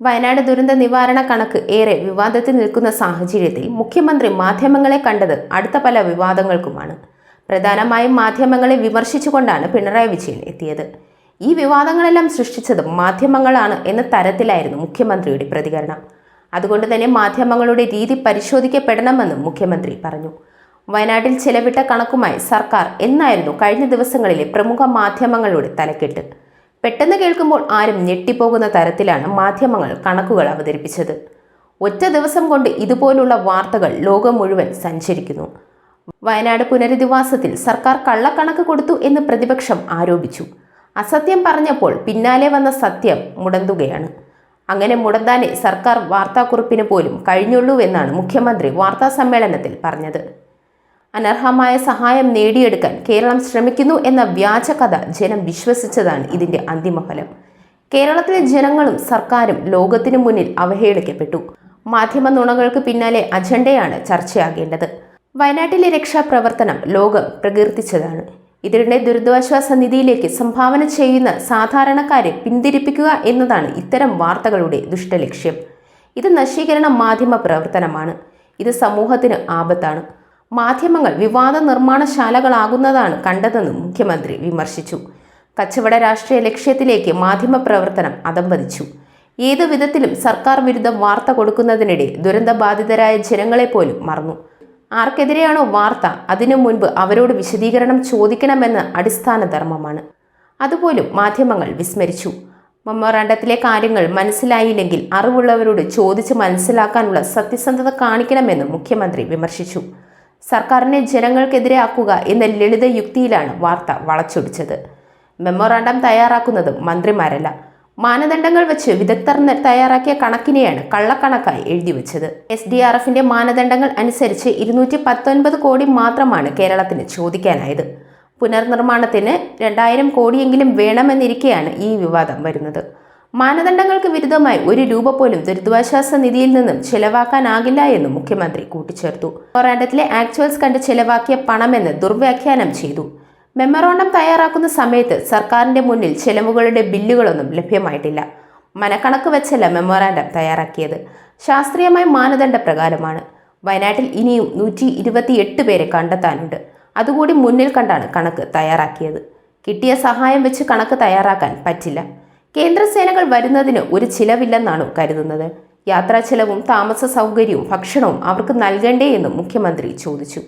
വയനാട് ദുരന്ത നിവാരണ കണക്ക് ഏറെ വിവാദത്തിൽ നിൽക്കുന്ന സാഹചര്യത്തിൽ മുഖ്യമന്ത്രി മാധ്യമങ്ങളെ കണ്ടത് അടുത്ത പല വിവാദങ്ങൾക്കുമാണ്. പ്രധാനമായും മാധ്യമങ്ങളെ വിമർശിച്ചുകൊണ്ടാണ് പിണറായി വിജയൻ എത്തിയത്. ഈ വിവാദങ്ങളെല്ലാം സൃഷ്ടിച്ചത് മാധ്യമങ്ങളാണ് എന്ന തരത്തിലായിരുന്നു മുഖ്യമന്ത്രിയുടെ പ്രതികരണം. അതുകൊണ്ട് തന്നെ മാധ്യമങ്ങളുടെ രീതി പരിശോധിക്കപ്പെടണമെന്നും മുഖ്യമന്ത്രി പറഞ്ഞു. വയനാട്ടിൽ ചെലവിട്ട കണക്കുമായി സർക്കാർ എന്നായിരുന്നു കഴിഞ്ഞ ദിവസങ്ങളിലെ പ്രമുഖ മാധ്യമങ്ങളുടെ തലക്കെട്ട്. പെട്ടെന്ന് കേൾക്കുമ്പോൾ ആരും ഞെട്ടിപ്പോകുന്ന തരത്തിലാണ് മാധ്യമങ്ങൾ കണക്കുകൾ അവതരിപ്പിച്ചത്. ഒറ്റ ദിവസം കൊണ്ട് ഇതുപോലുള്ള വാർത്തകൾ ലോകം മുഴുവൻ സഞ്ചരിക്കുന്നു. വയനാട് പുനരധിവാസത്തിൽ സർക്കാർ കള്ളക്കണക്ക് കൊടുത്തു എന്ന് പ്രതിപക്ഷം ആരോപിച്ചു. അസത്യം പറഞ്ഞപ്പോൾ പിന്നാലെ വന്ന സത്യം മുടന്തുകയാണ്. അങ്ങനെ മുടന്താനെ സർക്കാർ വാർത്താക്കുറിപ്പിന് പോലും കഴിഞ്ഞുള്ളൂ എന്നാണ് മുഖ്യമന്ത്രി വാർത്താ സമ്മേളനത്തിൽ പറഞ്ഞത്. അനർഹമായ സഹായം നേടിയെടുക്കാൻ കേരളം ശ്രമിക്കുന്നു എന്ന വ്യാജ കഥ ജനം വിശ്വസിച്ചതാണ് ഇതിന്റെ അന്തിമഫലം കേരളത്തിലെ ജനങ്ങളും സർക്കാരും ലോകത്തിനു മുന്നിൽ അവഹേളിക്കപ്പെട്ടു. മാധ്യമ നുണകൾക്ക് പിന്നാലെ അജണ്ടയാണ് ചർച്ചയാകേണ്ടത്. വയനാട്ടിലെ രക്ഷാപ്രവർത്തനം ലോകം പ്രകീർത്തിച്ചതാണ്. ഇതിനിടെ ദുരിതാശ്വാസ നിധിയിലേക്ക് സംഭാവന ചെയ്യുന്ന സാധാരണക്കാരെ പിന്തിരിപ്പിക്കുക എന്നതാണ് ഇത്തരം വാർത്തകളുടെ ദുഷ്ടലക്ഷ്യം. ഇത് നശീകരണ മാധ്യമ പ്രവർത്തനമാണ്. ഇത് സമൂഹത്തിന് ആപത്താണ്. മാധ്യമങ്ങൾ വിവാദ നിർമ്മാണശാലകളാകുന്നതാണ് കണ്ടതെന്നും മുഖ്യമന്ത്രി വിമർശിച്ചു. കച്ചവട രാഷ്ട്രീയ ലക്ഷ്യത്തിലേക്ക് മാധ്യമ പ്രവർത്തനം അതമ്പതിച്ചു ഏതു വിധത്തിലും സർക്കാർ വിരുദ്ധ വാർത്ത കൊടുക്കുന്നതിനിടെ ദുരന്തബാധിതരായ ജനങ്ങളെ പോലും മറന്നു. ആർക്കെതിരെയാണോ വാർത്ത അതിനു മുൻപ് അവരോട് വിശദീകരണം ചോദിക്കണമെന്ന അടിസ്ഥാന ധർമ്മമാണ്. അതുപോലും മാധ്യമങ്ങൾ വിസ്മരിച്ചു. മെമ്മോറാണ്ടത്തിലെ കാര്യങ്ങൾ മനസ്സിലായില്ലെങ്കിൽ അറിവുള്ളവരോട് ചോദിച്ച് മനസ്സിലാക്കാനുള്ള സത്യസന്ധത കാണിക്കണമെന്നും മുഖ്യമന്ത്രി വിമർശിച്ചു. സർക്കാരിനെ ജനങ്ങൾക്കെതിരെ ആക്കുക എന്ന ലളിത യുക്തിയിലാണ് വാർത്ത വളച്ചൊടിച്ചത്. മെമ്മോറാണ്ടം തയ്യാറാക്കുന്നത് മന്ത്രിമാരല്ല. മാനദണ്ഡങ്ങൾ വെച്ച് വിദഗ്ധർ തയ്യാറാക്കിയ കണക്കിനെയാണ് കള്ളക്കണക്കായി എഴുതി വെച്ചത്. എസ് ഡി ആർ എഫിന്റെ മാനദണ്ഡങ്ങൾ അനുസരിച്ച് ഇരുന്നൂറ്റി പത്തൊൻപത് കോടി മാത്രമാണ് കേരളത്തിന് ചോദിക്കാനായത്. പുനർനിർമ്മാണത്തിന് രണ്ടായിരം കോടിയെങ്കിലും വേണമെന്നിരിക്കെയാണ് ഈ വിവാദം വരുന്നത്. മാനദണ്ഡങ്ങൾക്ക് വിരുദ്ധമായി ഒരു രൂപ പോലും ദുരിതാശ്വാസ നിധിയിൽ നിന്നും ചെലവാക്കാനാകില്ല എന്നും മുഖ്യമന്ത്രി കൂട്ടിച്ചേർത്തു. മെമ്മോറാണ്ടത്തിലെ ആക്ച്വൽസ് കണ്ട് ചെലവാക്കിയ പണമെന്ന് ദുർവ്യാഖ്യാനം ചെയ്തു. മെമ്മറോണ്ടം തയ്യാറാക്കുന്ന സമയത്ത് സർക്കാരിന്റെ മുന്നിൽ ചെലവുകളുടെ ബില്ലുകളൊന്നും ലഭ്യമായിട്ടില്ല. മനക്കണക്ക് വെച്ചല്ല മെമ്മോറാണ്ടം തയ്യാറാക്കിയത്. ശാസ്ത്രീയമായ മാനദണ്ഡ പ്രകാരമാണ് വയനാട്ടിൽ ഇനിയും നൂറ്റി ഇരുപത്തിയെട്ട് പേരെ കണ്ടെത്താനുണ്ട്. അതുകൂടി മുന്നിൽ കണ്ടാണ് കണക്ക് തയ്യാറാക്കിയത്. കിട്ടിയ സഹായം വെച്ച് കണക്ക് തയ്യാറാക്കാൻ പറ്റില്ല. കേന്ദ്ര സേനകൾ വരുന്നതിന് ഒരു ചിലവില്ലെന്നാണ് കരുതുന്നത്. യാത്രാ ചെലവും താമസ സൗകര്യവും ഭക്ഷണവും അവർക്ക് നൽകണ്ടേ എന്നും മുഖ്യമന്ത്രി ചോദിച്ചു.